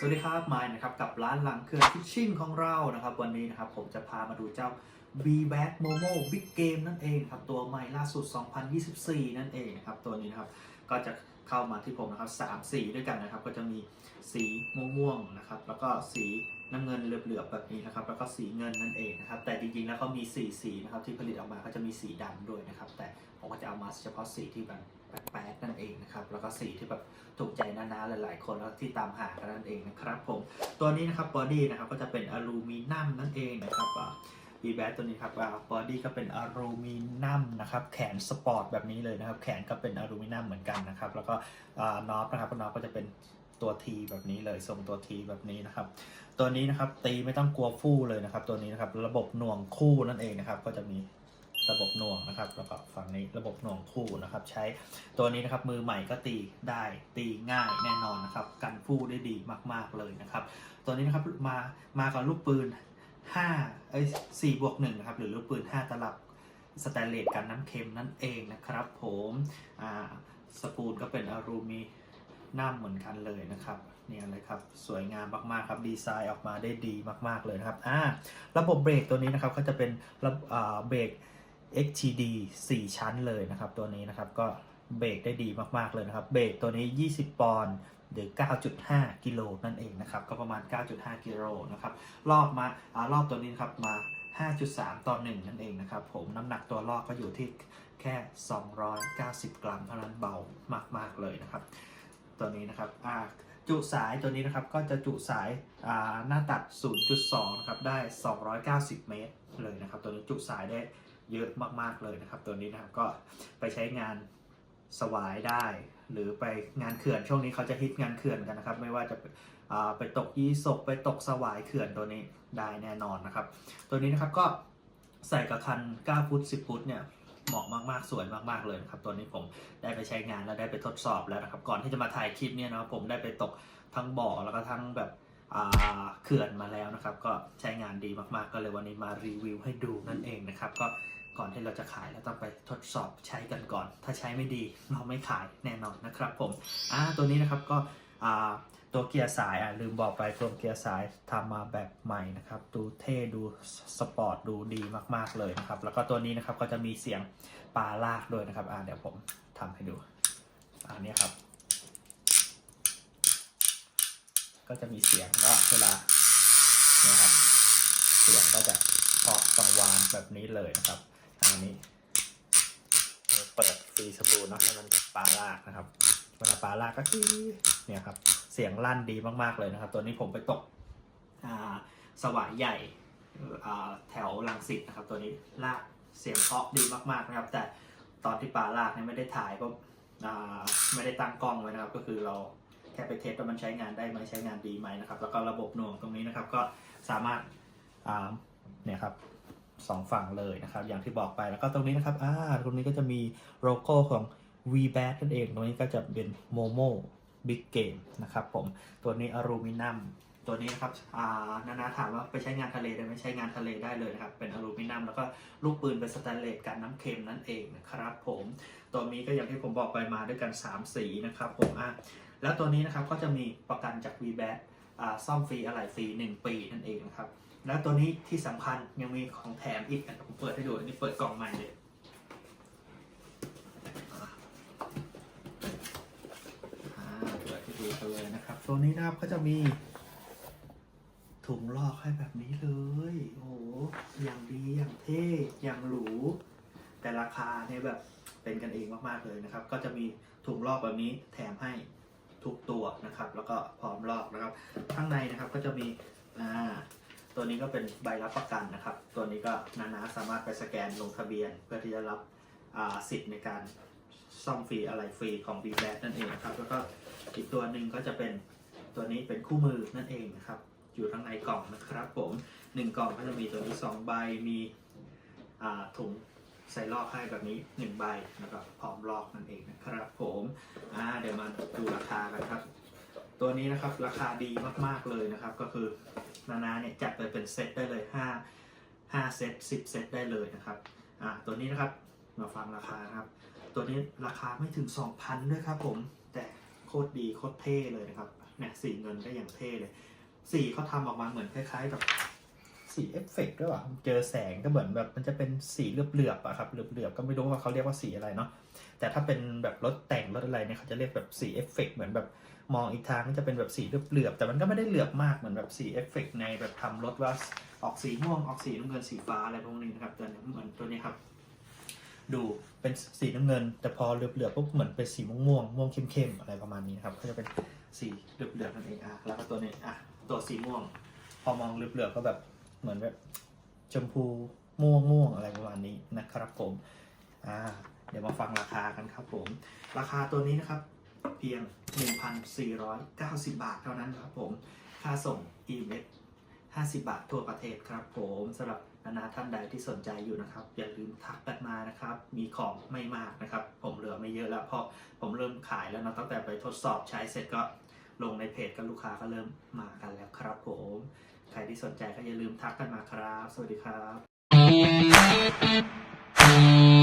สวัสดีครับมายนะครับกับร้านหลังเครืองฟิชชิ่งของเรานะครับ วันนี้นะครับผมจะพามาดูเจ้า b b a c Momo Big Game นั่นเองครับตัวใหม่ล่าสุด 2024 นั่นเองนะครับตัวนี้นะครับก็จะเข้ามาที่ผมนะครับ3สีด้วยกันนะครับ ก็จะมีสีม่วงๆนะครับแล้วก็สีน้ำเงินเหลือบๆแบบนี้นะครับแล้วก็สีเงินนั่นเองนะครับแต่จริงๆแล้วเขามีสีสีนะครับที่ผลิตออกมาก็จะมีสีดำด้วยนะครับแต่ มก็จะเอาเฉพาะสีที่แบบแปลกๆนั่นเองนะครับ แล้วก็สีที่แบบถูกใจนาๆหลาย ๆ คนแล้วที่ตามหากันนั่นเองนะครับผม ตัวนี้นะครับบอดี้นะครับก็จะเป็นอลูมิเนียมนั่นเองนะครับบีแบตัวนี้ครับบอดี้ก็เป็นอลูมิเนียมนะครับ แขนสปอร์ตแบบนี้เลยนะครับ แขนก็เป็นอลูมิเนียมเหมือนกันนะครับ แล้วก็น็อปนะครับน็อปก็จะเป็นตัว T แบบนี้เลยทรงตัว T แบบนี้นะครับ ตัวนี้นะครับตีไม่ต้องกลัวฟู่เลยนะครับ ตัวนี้นะครับ ระบบหน่วงคู่นั่นเองนะครับ ก็จะมี ระบบหน่วงนะครับ แล้วก็ฝั่งนี้ระบบหน่วงคู่นะครับ ใช้ตัวนี้นะครับมือใหม่ก็ตีได้ตีง่ายแน่นอนนะครับ กันฟู่ได้ดีมาก ๆเลยนะครับ ตัวนี้นะครับมามากับลูกปืน5เอ้ย4บวก1นะครับหรือลูกปืน 5 ตลับสแตนเลสกันน้ำเค็มนั่นเองนะครับ ผมอ่าสปูลก็เป็นอลูมิเนียมเหมือนกันเลยนะครับเนี่ยเลยครับสวยงามมากๆครับดีไซน์ออกมาได้ดีมาก ๆเลยนะครับอ่าระบบเบรกตัวนี้นะครับก็จะเป็นระเบรก XTD 4 ชั้นเลยนะครับ ตัวนี้นะครับก็เบรกได้ดีมากๆเลยนะครับ เบรกตัวนี้ 20 ปอนด์หรือ 9.5 กิโลนั่นเองนะครับ ก็ประมาณ 9.5 กิโลนะครับ รอบมารอบตัวนี้นครับมา 5.3 ต่อ 1 นั่นเองนะครับ ผมน้ำหนักตัวรอบก็อยู่ที่แค่ 290 กรัมเท่านั้นเบามากๆเลยนะครับ ตัวนี้นะครับจุสายตัวนี้นะครับก็จะจุสายาหน้าตัด 0.2 นะครับ ได้ 290 เมตรเลยนะครับ ตัวนี้จุสายได้ เยอะมากๆเลยนะครับ ตัวนี้นะครับก็ไปใช้งานสวายได้ หรือไปงานเขื่อนช่วงนี้เขาจะฮิตงานเขื่อนกันนะครับ ไม่ว่าจะาไปตกยีสกไปตกสวายเขื่อนตัวนี้ได้แน่นอนนะครับ ตัวนี้นะครับก็ใส่กับคัน 9 ฟุต 10 ฟุตเนี่ยเหมาะมากๆ สวยมากๆ เลยนะครับ ตัวนี้ผมได้ไปใช้งานแล้วได้ไปทดสอบแล้วนะครับ ก่อนที่จะมาถ่ายคลิปเนี่ยนะผมได้ไปตกทั้งบ่อแล้วก็ทั้งแบบอ่าเขื่อนมาแล้วนะครับ ก็ใช้งานดีมากๆ ก็เลยวันนี้มารีวิวให้ดูนั่นเองนะครับ ก็ ก่อนที่เราจะขายเราต้องไปทดสอบใช้กันก่อน ถ้าใช้ไม่ดีเราไม่ขายแน่นอนนะครับผมอ่าตัวนี้นะครับก็อ่าตัวเกียร์สายอะลืมบอกไปตัวเกียร์สายทำมาแบบใหม่นะครับดูเท่ดูสปอร์ตดูดีมากๆเลยนะครับแล้วก็ตัวนี้นะครับก็จะมีเสียงปลาลากด้วยนะครับอ่าเดี๋ยวผมทำให้ดูอันนี้ครับ ก็จะมีเสียงก็เวลาเนี่ยครับเสียงก็จะเพาะกังวานแบบนี้เลยนะครับ อันนี้เปิดฟรีสปูนเนาะให้มันปลาลากนะครับเวลาปลาลากก็คือเนี่ยครับ เสียงลั่นดีมากๆเลยนะครับ ตัวนี้ผมไปตกอ่าสวายใหญ่แถวลังสิตนะครับ ตัวนี้ลากเสียงเพาะดีมากๆนะครับ แต่ตอนที่ปลาลากเนี่ยไม่ได้ถ่ายเพราะอ่าไม่ได้ตั้งกล้องไว้นะครับ ก็คือเราแค่ไปเทสว่ามันใช้งานได้ไหมใช้งานดีไหมนะครับ แล้วก็ระบบหน่วงตรงนี้นะครับ ก็สามารถเนี่ยครับ สองฝั่งเลยนะครับ อย่างที่บอกไปแล้วก็ตรงนี้นะครับอ่าตรงนี้ก็จะมีโลโก้ของ v b a t นั่นเอง ตรงนี้ก็จะเป็น Momo Big Game นะครับผม ตัวนี้อลูมิเนียม ตัวนี้นะครับอ่านานาถามว่าไปใช้งานทะเลได้ไหมใช้งานทะเลได้เลยนะครับ เป็นอลูมิเนียมแล้วก็ลูกปืนเป็นสแตนเลสกันน้ำเค็มนั่นเองนะครับผม ตัวนี้ก็อย่างที่ผมบอกไปมาด้วยกัน 3 สีนะครับผมอะแล้วตัวนี้นะครับก็จะมีประกันจาก v b a t อ่าซ่อมฟรีอะไหล่ฟรี1ปีนั่นเองนะครับ แล้วตัวนี้ที่สำคัญยังมีของแถมอีกอะผมเปิดให้ดูอันนี้เปิดกล่องใหม่เลยอ่าเปิดให้ดูกันเลยนะครับ ตัวนี้นะครับก็จะมี ถุงลอกให้แบบนี้เลย โอ้โหอย่างดีอย่างเท่อย่างหรู แต่ราคาเนี่ยแบบเป็นกันเองมากๆเลยนะครับ ก็จะมีถุงลอกแบบนี้แถมให้ทุกตัวนะครับ แล้วก็พร้อมลอกนะครับ ข้างในนะครับก็จะมีอ่า ตัวนี้ก็เป็นใบรับประกันนะครับ ตัวนี้ก็นานาสามารถไปสแกนลงทะเบียน เพื่อที่จะรับสิทธิ์ในการซ่อมฟรีอะไรฟรีของ b b a t นั่นเองนะครับ แล้วก็อีกตัวหนึ่งก็จะเป็นตัวนี้เป็นคู่มือนั่นเองนะครับ อยู่ข้งในกล่องนะครับ ผมหนึ่งกล่องก็จะมีตัวนี้สองใบมีถุงใส่ลอกให้แบบนี้หนึ่งใบแล้วก็พร้อมลอกนั่นเองนะครับ ผมเดี๋ยวมาดูราคากันครับ ตัวนี้นะครับราคาดีมากๆเลยนะครับ ก็คือนานาเนี่ยจัดไปเป็นเซตได้เลย 5 5เซต10 เซตได้เลยนะครับอ่าตัวนี้นะครับมาฟังราคาครับ ตัวนี้ราคาไม่ถึง 2,000 ด้วยครับผม แต่โคตรดีโคตรเท่เลยนะครับเนี่ยสีเงินก็อย่างเท่เลย สีเขาทำออกมาเหมือนคล้ายๆแบบ สีเอฟเฟกต์ด้วยว่ะเจอแสงก็เหมือนแบบมันจะเป็นสีเหลือบๆอะครับเหลือบๆก็ไม่รู้ว่าเขาเรียกว่าสีอะไรเนาะแต่ถ้าเป็นแบบรถแต่งรถอะไรเนี่ยเขาจะเรียกแบบสีเอฟเฟกต์เหมือนแบบมองอีกทางก็จะเป็นแบบสีเหลือบๆแต่มันก็ไม่ได้เหลือบมากเหมือนแบบสีเอฟเฟกต์ในแบบทำรถว่าออกสีม่วงออกสีน้ำเงินสีฟ้าอะไรพวกนี้นะครับตัวนี้เหมือนตัวนี้ครับ ดูเป็นสีน้ำเงิน แต่พอเหลือบๆปุ๊บเหมือนเป็นสีม่วงม่วงม่วงเข้มๆอะไรประมาณนี้นะครับก็จะเป็นสีเหลือบๆนั่นเองอะแล้วก็ตัวนี้อะตัวสีม่วง พอมองเหลือบๆก็แบบ เหมือนแบบชมพูม่วงม่วงอะไรประมาณนี้นะครับผมอ่าเดี๋ยวมาฟังราคากันครับผม ราคาตัวนี้นะครับ เพียง 1,490 บาทเท่านั้นครับผม ค่าส่ง e m s 50 บาททั่วประเทศครับผมสำหรับนานาท่านใดที่สนใจอยู่นะครับ อย่าลืมทักกันมานะครับ มีของไม่มากนะครับ ผมเหลือไม่เยอะแล้วเพราะผมเริ่มขายแล้วนะตั้งแต่ไปทดสอบใช้เสร็จก็ ลงในเพจกันลูกค้าก็เริ่มมากันแล้วครับผม ใครที่สนใจก็อย่าลืมทักกันมาครับ สวัสดีครับ